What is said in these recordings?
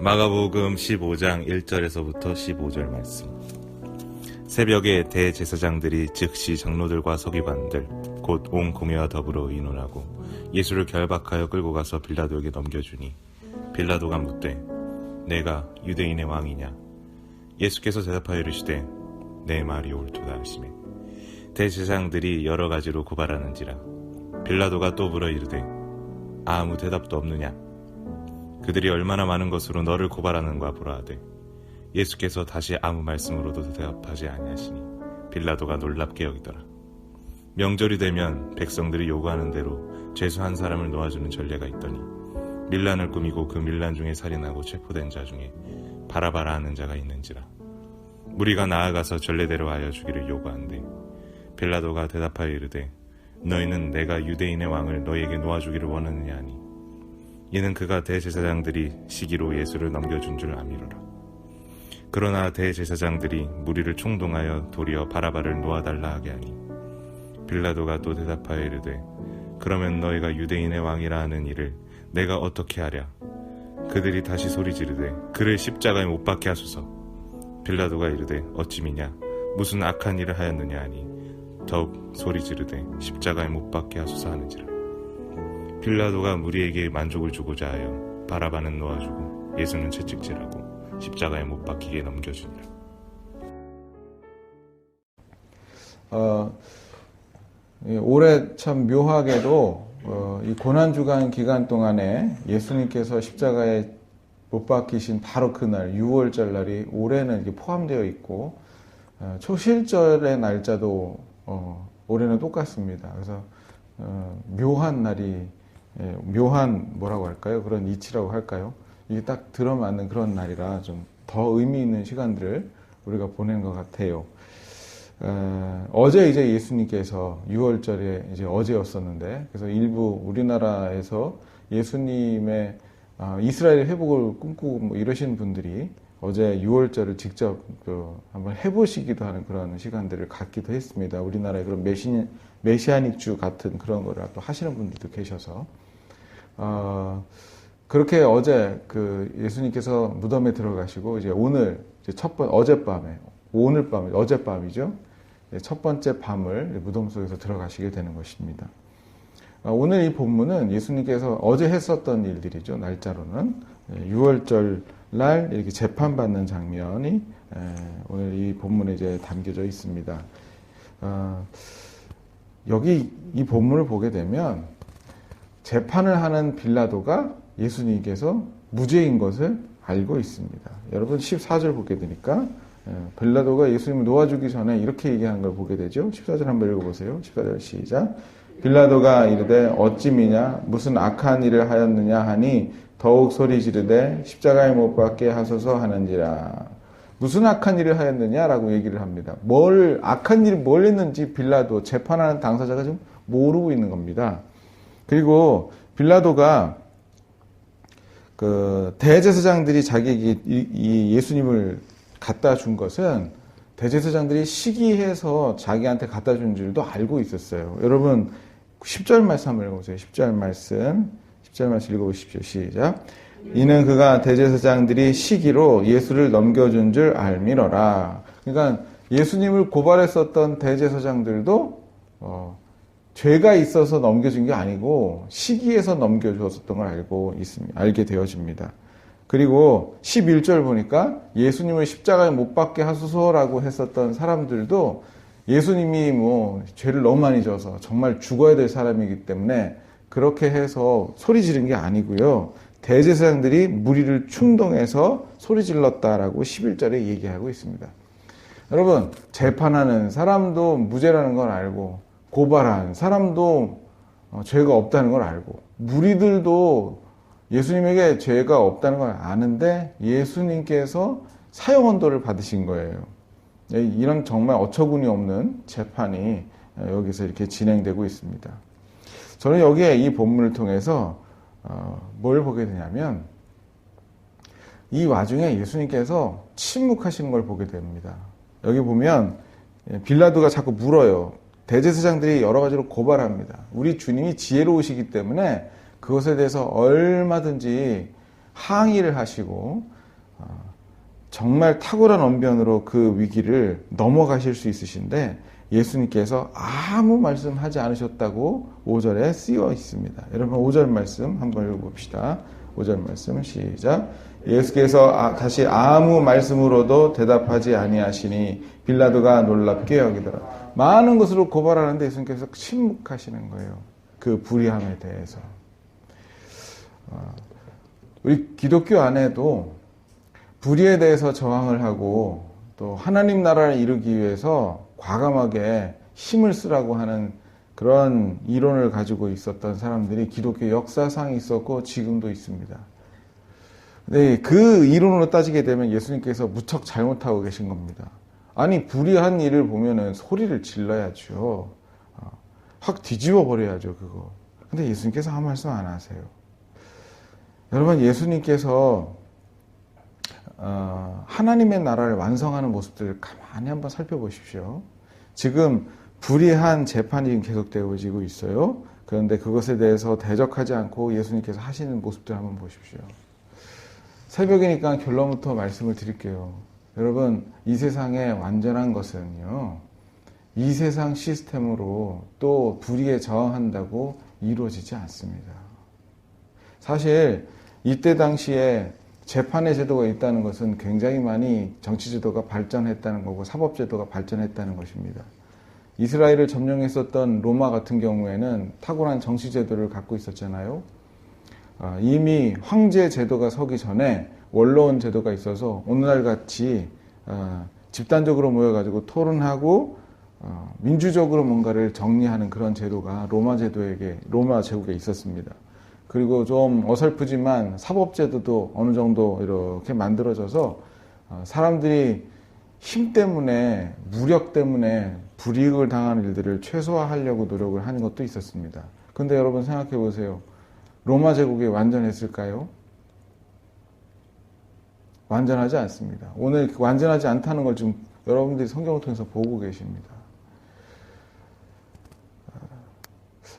마가복음 15장 1절에서부터 15절 말씀. 새벽에 대제사장들이 즉시 장로들과 서기관들 곧 온 공회와 더불어 의논하고 예수를 결박하여 끌고 가서 빌라도에게 넘겨주니 빌라도가 묻되 내가 유대인의 왕이냐? 예수께서 대답하여 이르시되 내 말이 옳도다 하시매. 대제사장들이 여러 가지로 고발하는지라 빌라도가 또 물어 이르되 아무 대답도 없느냐 그들이 얼마나 많은 것으로 너를 고발하는가 보라 하되 예수께서 다시 아무 말씀으로도 대답하지 아니하시니 빌라도가 놀랍게 여기더라. 명절이 되면 백성들이 요구하는 대로 죄수 한 사람을 놓아주는 전례가 있더니 밀란을 꾸미고 그 밀란 중에 살인하고 체포된 자 중에 바라바라 하는 자가 있는지라 무리가 나아가서 전례대로 하여 주기를 요구한대 빌라도가 대답하여 이르되 너희는 내가 유대인의 왕을 너희에게 놓아주기를 원하느냐 하니 이는 그가 대제사장들이 시기로 예수를 넘겨준 줄 아미로라. 그러나 대제사장들이 무리를 총동하여 도리어 바라바를 놓아달라 하게 하니 빌라도가 또 대답하여 이르되 그러면 너희가 유대인의 왕이라 하는 일을 내가 어떻게 하랴? 그들이 다시 소리 지르되 그를 십자가에 못 박게 하소서. 빌라도가 이르되 어찌미냐? 무슨 악한 일을 하였느냐 하니 더욱 소리 지르되 십자가에 못 박게 하소서 하는지라 빌라도가 무리에게 만족을 주고자 하여 바라바는 놓아주고 예수는 채찍질하고 십자가에 못 박히게 넘겨주니라. 어, 올해 참 묘하게도 어, 이 고난주간 기간 동안에 예수님께서 십자가에 못 박히신 바로 그날 6월절 날이 올해는 이렇게 포함되어 있고 어, 초실절의 날짜도 어, 올해는 똑같습니다. 그래서 어, 묘한 날이 예, 묘한 뭐라고 할까요? 그런 이치라고 할까요? 이게 딱 들어맞는 그런 날이라 좀 더 의미 있는 시간들을 우리가 보낸 것 같아요. 어, 어제 이제 예수님께서 6월절에 이제 어제였었는데 그래서 일부 우리나라에서 예수님의 어, 이스라엘 회복을 꿈꾸고 뭐 이러신 분들이 어제 6월절을 직접 그 한번 해보시기도 하는 그런 시간들을 갖기도 했습니다. 우리나라의 그런 메시, 메시아닉 주 같은 그런 거를 또 하시는 분들도 계셔서 어, 그렇게 어제 그 예수님께서 무덤에 들어가시고 이제 오늘 이제 첫 번, 어젯밤에, 오늘 밤, 어젯밤이죠. 첫 번째 밤을 무덤 속에서 들어가시게 되는 것입니다. 어, 오늘 이 본문은 예수님께서 어제 했었던 일들이죠. 날짜로는 6월절 날 이렇게 재판받는 장면이 오늘 이 본문에 이제 담겨져 있습니다. 어, 여기 이 본문을 보게 되면 재판을 하는 빌라도가 예수님께서 무죄인 것을 알고 있습니다. 여러분 14절 보게 되니까 예, 빌라도가 예수님을 놓아주기 전에 이렇게 얘기한 걸 보게 되죠. 14절 한번 읽어보세요. 14절 시작. 빌라도가 이르되 어찌미냐 무슨 악한 일을 하였느냐 하니 더욱 소리 지르되 십자가에 못 박게 하소서 하는지라. 무슨 악한 일을 하였느냐라고 얘기를 합니다. 뭘 악한 일을 뭘 했는지 빌라도 재판하는 당사자가 좀 모르고 있는 겁니다. 그리고 빌라도가 그 대제사장들이 자기에게 이 예수님을 갖다 준 것은 대제사장들이 시기해서 자기한테 갖다 준 줄도 알고 있었어요. 여러분 10절 말씀 한번 읽어보세요. 10절 말씀 10절 말씀 읽어보십시오. 시작. 이는 그가 대제사장들이 시기로 예수를 넘겨준 줄 알미러라. 그러니까 예수님을 고발했었던 대제사장들도 어, 죄가 있어서 넘겨진 게 아니고 시기에서 넘겨주었던 걸 알고 있습니다. 알게 되어집니다. 그리고 11절 보니까 예수님을 십자가에 못 박게 하소서라고 했었던 사람들도 예수님이 뭐 죄를 너무 많이 져서 정말 죽어야 될 사람이기 때문에 그렇게 해서 소리 지른 게 아니고요. 대제사장들이 무리를 충동해서 소리 질렀다라고 11절에 얘기하고 있습니다. 여러분, 재판하는 사람도 무죄라는 걸 알고 고발한 사람도 어, 죄가 없다는 걸 알고 무리들도 예수님에게 죄가 없다는 걸 아는데 예수님께서 사형 언도를 받으신 거예요. 예, 이런 정말 어처구니 없는 재판이 어, 여기서 이렇게 진행되고 있습니다. 저는 여기에 이 본문을 통해서 어, 뭘 보게 되냐면 이 와중에 예수님께서 침묵하신 걸 보게 됩니다. 여기 보면 예, 빌라도가 자꾸 물어요. 대제사장들이 여러 가지로 고발합니다. 우리 주님이 지혜로우시기 때문에 그것에 대해서 얼마든지 항의를 하시고 어, 정말 탁월한 언변으로 그 위기를 넘어가실 수 있으신데 예수님께서 아무 말씀하지 않으셨다고 5절에 쓰여 있습니다. 여러분 5절 말씀 한번 읽어봅시다. 5절 말씀 시작. 예수께서 아- 다시 아무 말씀으로도 대답하지 아니하시니 빌라도가 놀랍게 여기더라. 많은 것으로 고발하는데 예수님께서 침묵하시는 거예요. 그 불의함에 대해서. 어, 우리 기독교 안에도 불의에 대해서 저항을 하고 또 하나님 나라를 이루기 위해서 과감하게 힘을 쓰라고 하는 그런 이론을 가지고 있었던 사람들이 기독교 역사상 있었고 지금도 있습니다. 네, 그 이론으로 따지게 되면 예수님께서 무척 잘못하고 계신 겁니다. 아니, 불의한 일을 보면은 소리를 질러야죠. 어, 확 뒤집어 버려야죠, 그거. 근데 예수님께서 아무 말씀 안 하세요. 여러분, 예수님께서 어, 하나님의 나라를 완성하는 모습들을 가만히 한번 살펴보십시오. 지금 불의한 재판이 계속되어지고 있어요. 그런데 그것에 대해서 대적하지 않고 예수님께서 하시는 모습들 한번 보십시오. 새벽이니까 결론부터 말씀을 드릴게요. 여러분, 이 세상에 완전한 것은요, 이 세상 시스템으로 또 불의에 저항한다고 이루어지지 않습니다. 사실, 이때 당시에 재판의 제도가 있다는 것은 굉장히 많이 정치 제도가 발전했다는 거고 사법 제도가 발전했다는 것입니다. 이스라엘을 점령했었던 로마 같은 경우에는 탁월한 정치 제도를 갖고 있었잖아요. 아, 이미 황제 제도가 서기 전에 원로원 제도가 있어서 오늘날 같이 아, 집단적으로 모여가지고 토론하고 어, 민주적으로 뭔가를 정리하는 그런 제도가 로마 제도에게 로마 제국에 있었습니다. 그리고 좀 어설프지만 사법 제도도 어느 정도 이렇게 만들어져서 어, 사람들이 힘 때문에 무력 때문에 불이익을 당하는 일들을 최소화하려고 노력을 하는 것도 있었습니다. 근데 여러분 생각해 보세요. 로마 제국이 완전했을까요? 완전하지 않습니다. 오늘 그 완전하지 않다는 걸 지금 여러분들이 성경을 통해서 보고 계십니다.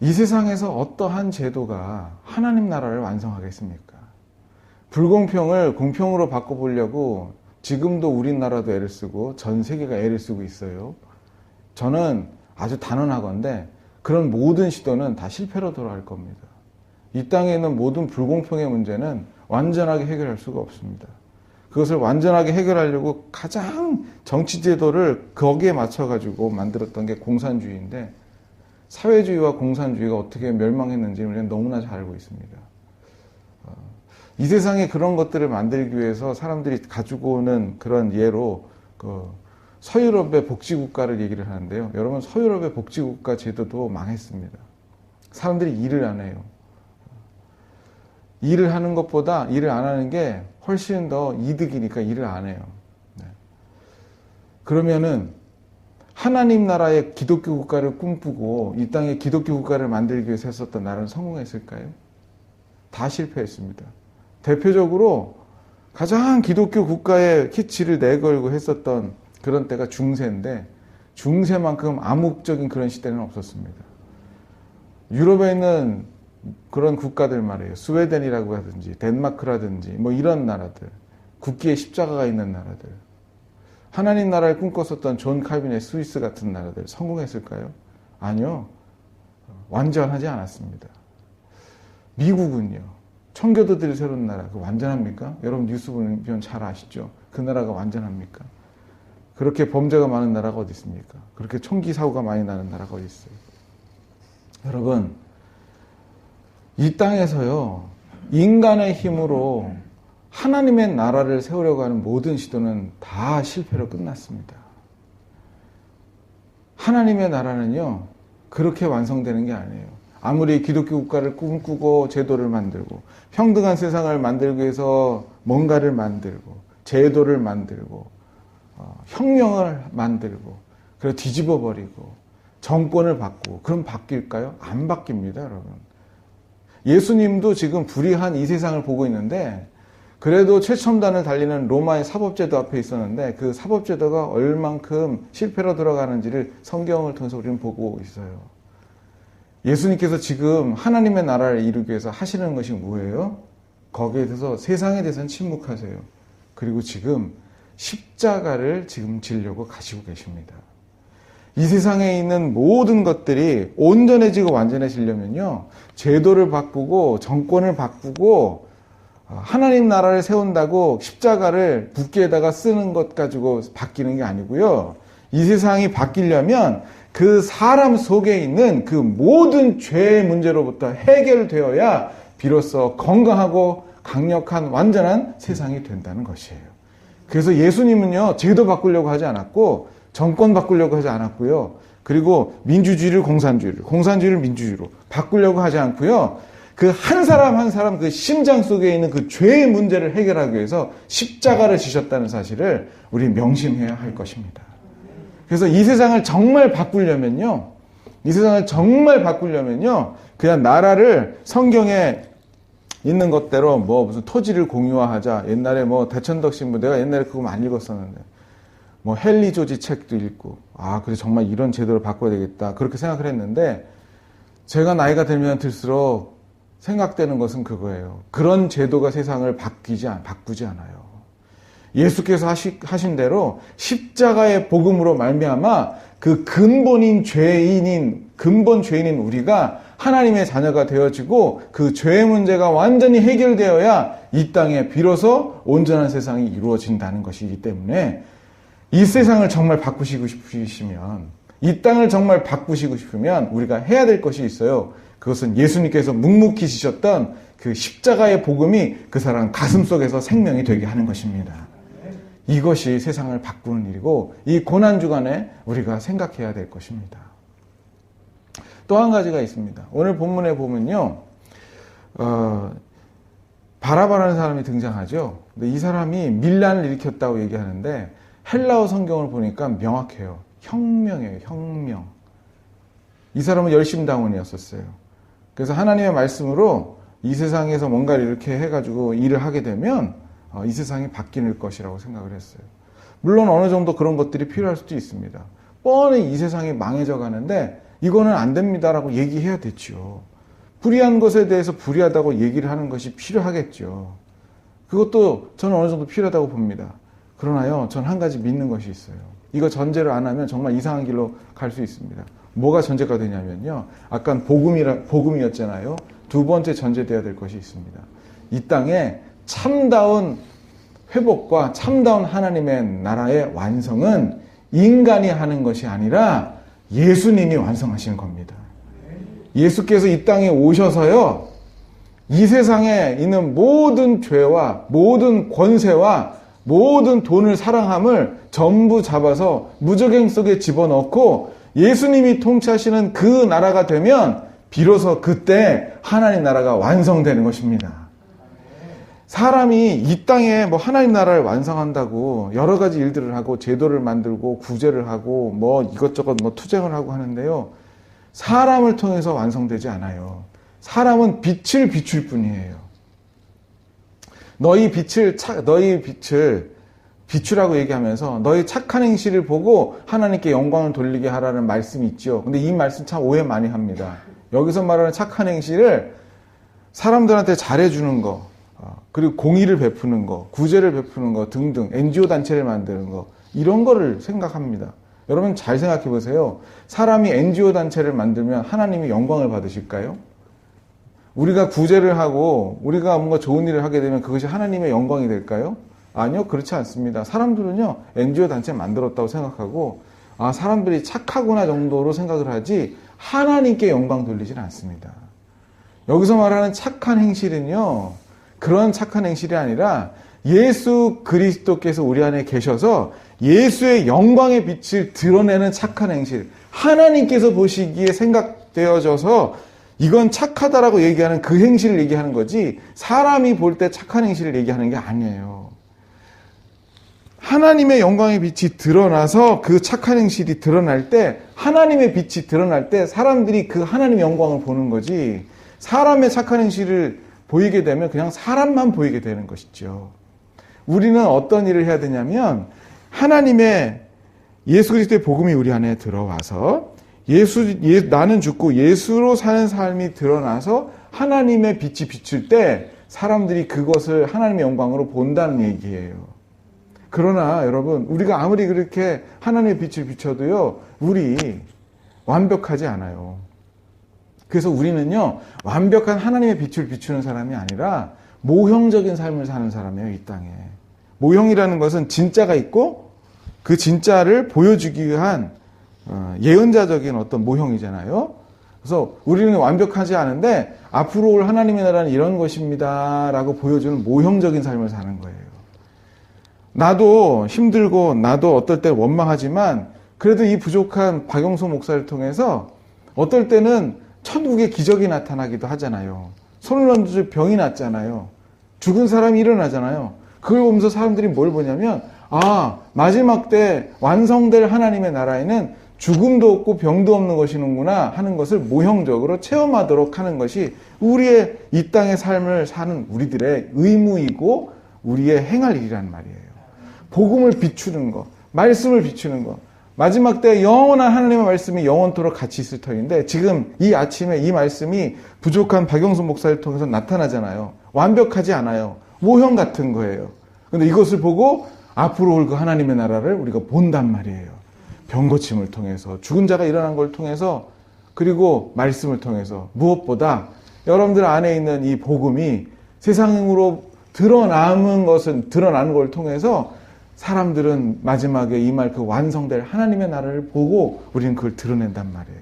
이 세상에서 어떠한 제도가 하나님 나라를 완성하겠습니까? 불공평을 공평으로 바꿔보려고 지금도 우리나라도 애를 쓰고 전 세계가 애를 쓰고 있어요. 저는 아주 단언하건데 그런 모든 시도는 다 실패로 돌아갈 겁니다. 이 땅에 있는 모든 불공평의 문제는 완전하게 해결할 수가 없습니다. 그것을 완전하게 해결하려고 가장 정치제도를 거기에 맞춰가지고 만들었던 게 공산주의인데 사회주의와 공산주의가 어떻게 멸망했는지 우리는 너무나 잘 알고 있습니다. 어, 이 세상에 그런 것들을 만들기 위해서 사람들이 가지고 오는 그런 예로 그 서유럽의 복지국가를 얘기를 하는데요. 여러분 서유럽의 복지국가 제도도 망했습니다. 사람들이 일을 안 해요. 일을 하는 것보다 일을 안 하는 게 훨씬 더 이득이니까 일을 안 해요. 네. 그러면은 하나님 나라의 기독교 국가를 꿈꾸고 이 땅에 기독교 국가를 만들기 위해서 했었던 나라는 성공했을까요? 다 실패했습니다. 대표적으로 가장 기독교 국가의 키치를 내걸고 했었던 그런 때가 중세인데 중세만큼 암묵적인 그런 시대는 없었습니다. 유럽에 있는 그런 국가들 말이에요. 스웨덴이라고 하든지 덴마크라든지 뭐 이런 나라들 국기에 십자가가 있는 나라들 하나님 나라를 꿈꿨었던 존 칼빈의 스위스 같은 나라들 성공했을까요? 아니요. 완전하지 않았습니다. 미국은요. 청교도들이 새로운 나라, 그 완전합니까? 여러분 뉴스 보면 잘 아시죠? 그 나라가 완전합니까? 그렇게 범죄가 많은 나라가 어디 있습니까? 그렇게 총기 사고가 많이 나는 나라가 어디 있어요? 여러분, 이 땅에서요, 인간의 힘으로 하나님의 나라를 세우려고 하는 모든 시도는 다 실패로 끝났습니다. 하나님의 나라는요, 그렇게 완성되는 게 아니에요. 아무리 기독교 국가를 꿈꾸고 제도를 만들고 평등한 세상을 만들기 위해서 뭔가를 만들고 제도를 만들고 어, 혁명을 만들고 그리고 뒤집어 버리고 정권을 바꾸고 그럼 바뀔까요? 안 바뀝니다, 여러분. 예수님도 지금 불의한 이 세상을 보고 있는데 그래도 최첨단을 달리는 로마의 사법제도 앞에 있었는데 그 사법제도가 얼만큼 실패로 들어가는지를 성경을 통해서 우리는 보고 있어요. 예수님께서 지금 하나님의 나라를 이루기 위해서 하시는 것이 뭐예요? 거기에 대해서 세상에 대해서는 침묵하세요. 그리고 지금 십자가를 지금 지려고 가시고 계십니다. 이 세상에 있는 모든 것들이 온전해지고 완전해지려면요. 제도를 바꾸고 정권을 바꾸고 어, 하나님 나라를 세운다고 십자가를 붓기에다가 쓰는 것 가지고 바뀌는 게 아니고요. 이 세상이 바뀌려면 그 사람 속에 있는 그 모든 죄의 문제로부터 해결되어야 비로소 건강하고 강력한 완전한 세상이 된다는 것이에요. 그래서 예수님은요, 제도 바꾸려고 하지 않았고, 정권 바꾸려고 하지 않았고요. 그리고 민주주의를 공산주의를, 공산주의를 민주주의로 바꾸려고 하지 않고요. 그 한 사람 한 사람 그 심장 속에 있는 그 죄의 문제를 해결하기 위해서 십자가를 지셨다는 사실을 우리 명심해야 할 것입니다. 그래서 이 세상을 정말 바꾸려면요. 이 세상을 정말 바꾸려면요. 그냥 나라를 성경에 있는 것대로 뭐 무슨 토지를 공유화하자. 옛날에 뭐 대천덕 신부 내가 옛날에 그거 많이 읽었었는데 뭐 헨리 조지 책도 읽고 아 그래 정말 이런 제도를 바꿔야 되겠다 그렇게 생각을 했는데 제가 나이가 들면 들수록 생각되는 것은 그거예요. 그런 제도가 세상을 바뀌지 않, 바꾸지 않아요. 예수께서 하시, 하신 대로 십자가의 복음으로 말미암아 그 근본인 죄인인 근본 죄인인 우리가 하나님의 자녀가 되어지고 그 죄의 문제가 완전히 해결되어야 이 땅에 비로소 온전한 세상이 이루어진다는 것이기 때문에 이 세상을 정말 바꾸시고 싶으시면 이 땅을 정말 바꾸시고 싶으면 우리가 해야 될 것이 있어요. 그것은 예수님께서 묵묵히 지셨던 그 십자가의 복음이 그 사람 가슴 속에서 생명이 되게 하는 것입니다. 이것이 세상을 바꾸는 일이고 이 고난 주간에 우리가 생각해야 될 것입니다. 또 한 가지가 있습니다. 오늘 본문에 보면요, 어, 바라바라는 사람이 등장하죠. 근데 이 사람이 밀란을 일으켰다고 얘기하는데 헬라어 성경을 보니까 명확해요. 혁명이에요. 혁명. 이 사람은 열심당원이었었어요. 그래서 하나님의 말씀으로 이 세상에서 뭔가를 이렇게 해가지고 일을 하게 되면 어, 이 세상이 바뀔 것이라고 생각을 했어요. 물론 어느 정도 그런 것들이 필요할 수도 있습니다. 뻔히 이 세상이 망해져 가는데 이거는 안 됩니다라고 얘기해야 되죠. 불의한 것에 대해서 불의하다고 얘기를 하는 것이 필요하겠죠. 그것도 저는 어느 정도 필요하다고 봅니다. 그러나요, 전 한 가지 믿는 것이 있어요. 이거 전제를 안 하면 정말 이상한 길로 갈 수 있습니다. 뭐가 전제가 되냐면요. 아까 복음이라, 복음이었잖아요. 두 번째 전제되어야 될 것이 있습니다. 이 땅에 참다운 회복과 참다운 하나님의 나라의 완성은 인간이 하는 것이 아니라 예수님이 완성하시는 겁니다. 예수께서 이 땅에 오셔서요, 이 세상에 있는 모든 죄와 모든 권세와 모든 돈을 사랑함을 전부 잡아서 무적행 속에 집어넣고 예수님이 통치하시는 그 나라가 되면 비로소 그때 하나님 나라가 완성되는 것입니다. 사람이 이 땅에 뭐 하나님 나라를 완성한다고 여러 가지 일들을 하고 제도를 만들고 구제를 하고 뭐 이것저것 뭐 투쟁을 하고 하는데요. 사람을 통해서 완성되지 않아요. 사람은 빛을 비출 뿐이에요. 너희 빛을 차, 너희 빛을 비추라고 얘기하면서 너희 착한 행실을 보고 하나님께 영광을 돌리게 하라는 말씀이 있죠. 근데 이 말씀 참 오해 많이 합니다. 여기서 말하는 착한 행실을 사람들한테 잘해주는 거, 어, 그리고 공의를 베푸는 거, 구제를 베푸는 거 등등, NGO 단체를 만드는 거, 이런 거를 생각합니다. 여러분 잘 생각해 보세요. 사람이 NGO 단체를 만들면 하나님이 영광을 받으실까요? 우리가 구제를 하고 우리가 뭔가 좋은 일을 하게 되면 그것이 하나님의 영광이 될까요? 아니요, 그렇지 않습니다. 사람들은요, NGO 단체 만들었다고 생각하고, 아, 사람들이 착하구나 정도로 생각을 하지, 하나님께 영광 돌리진 않습니다. 여기서 말하는 착한 행실은요, 그런 착한 행실이 아니라, 예수 그리스도께서 우리 안에 계셔서 예수의 영광의 빛을 드러내는 착한 행실, 하나님께서 보시기에 생각되어져서 이건 착하다라고 얘기하는 그 행실을 얘기하는 거지, 사람이 볼 때 착한 행실을 얘기하는 게 아니에요. 하나님의 영광의 빛이 드러나서 그 착한 행실이 드러날 때 하나님의 빛이 드러날 때 사람들이 그 하나님의 영광을 보는 거지 사람의 착한 행실을 보이게 되면 그냥 사람만 보이게 되는 것이죠. 우리는 어떤 일을 해야 되냐면 하나님의 예수 그리스도의 복음이 우리 안에 들어와서 예수 예, 나는 죽고 예수로 사는 삶이 드러나서 하나님의 빛이 비출 때 사람들이 그것을 하나님의 영광으로 본다는 얘기예요. 그러나 여러분, 우리가 아무리 그렇게 하나님의 빛을 비춰도요, 우리 완벽하지 않아요. 그래서 우리는요, 완벽한 하나님의 빛을 비추는 사람이 아니라 모형적인 삶을 사는 사람이에요, 이 땅에. 모형이라는 것은 진짜가 있고 그 진짜를 보여주기 위한 어, 예언자적인 어떤 모형이잖아요. 그래서 우리는 완벽하지 않은데 앞으로 올 하나님의 나라는 이런 것입니다. 라고 보여주는 모형적인 삶을 사는 거예요. 나도 힘들고 나도 어떨 때 원망하지만 그래도 이 부족한 박영소 목사를 통해서 어떨 때는 천국의 기적이 나타나기도 하잖아요. 손을 얹을 병이 낫잖아요. 죽은 사람이 일어나잖아요. 그걸 보면서 사람들이 뭘 보냐면 아 마지막 때 완성될 하나님의 나라에는 죽음도 없고 병도 없는 것이는구나 하는 것을 모형적으로 체험하도록 하는 것이 우리의 이 땅의 삶을 사는 우리들의 의무이고 우리의 행할 일이란 말이에요. 복음을 비추는 것, 말씀을 비추는 것. 마지막 때 영원한 하나님의 말씀이 영원토록 같이 있을 터인데 지금 이 아침에 이 말씀이 부족한 박영수 목사를 통해서 나타나잖아요. 완벽하지 않아요. 모형 같은 거예요. 근데 이것을 보고 앞으로 올 그 하나님의 나라를 우리가 본단 말이에요. 병고침을 통해서 죽은 자가 일어난 걸 통해서 그리고 말씀을 통해서 무엇보다 여러분들 안에 있는 이 복음이 세상으로 드러남은 것은 드러나는 걸 통해서 사람들은 마지막에 임할 그 완성될 하나님의 나라를 보고 우리는 그걸 드러낸단 말이에요.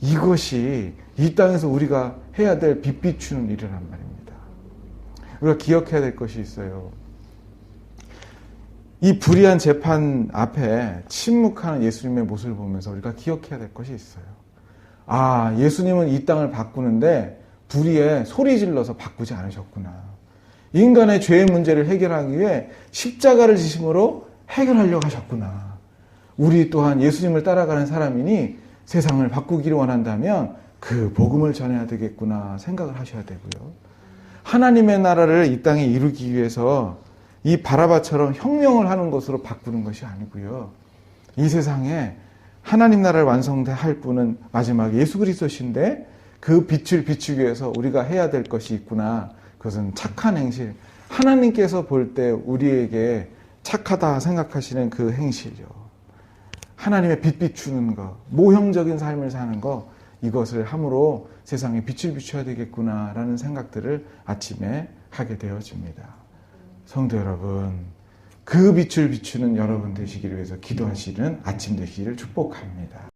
이것이 이 땅에서 우리가 해야 될 빛 비추는 일이란 말입니다. 우리가 기억해야 될 것이 있어요. 이 불의한 재판 앞에 침묵하는 예수님의 모습을 보면서 우리가 기억해야 될 것이 있어요. 아, 예수님은 이 땅을 바꾸는데 불의에 소리 질러서 바꾸지 않으셨구나. 인간의 죄의 문제를 해결하기 위해 십자가를 지심으로 해결하려고 하셨구나. 우리 또한 예수님을 따라가는 사람이니 세상을 바꾸기를 원한다면 그 복음을 전해야 되겠구나 생각을 하셔야 되고요. 하나님의 나라를 이 땅에 이루기 위해서 이 바라바처럼 혁명을 하는 것으로 바꾸는 것이 아니고요. 이 세상에 하나님 나라를 완성할 분은 마지막에 예수 그리스도신데 그 빛을 비추기 위해서 우리가 해야 될 것이 있구나. 그것은 착한 행실. 하나님께서 볼 때 우리에게 착하다 생각하시는 그 행실이요. 하나님의 빛 비추는 것, 모형적인 삶을 사는 것, 이것을 함으로 세상에 빛을 비춰야 되겠구나라는 생각들을 아침에 하게 되어집니다. 성도 여러분, 그 빛을 비추는 여러분 되시기를 위해서 기도하시는 아침 되시기를 축복합니다.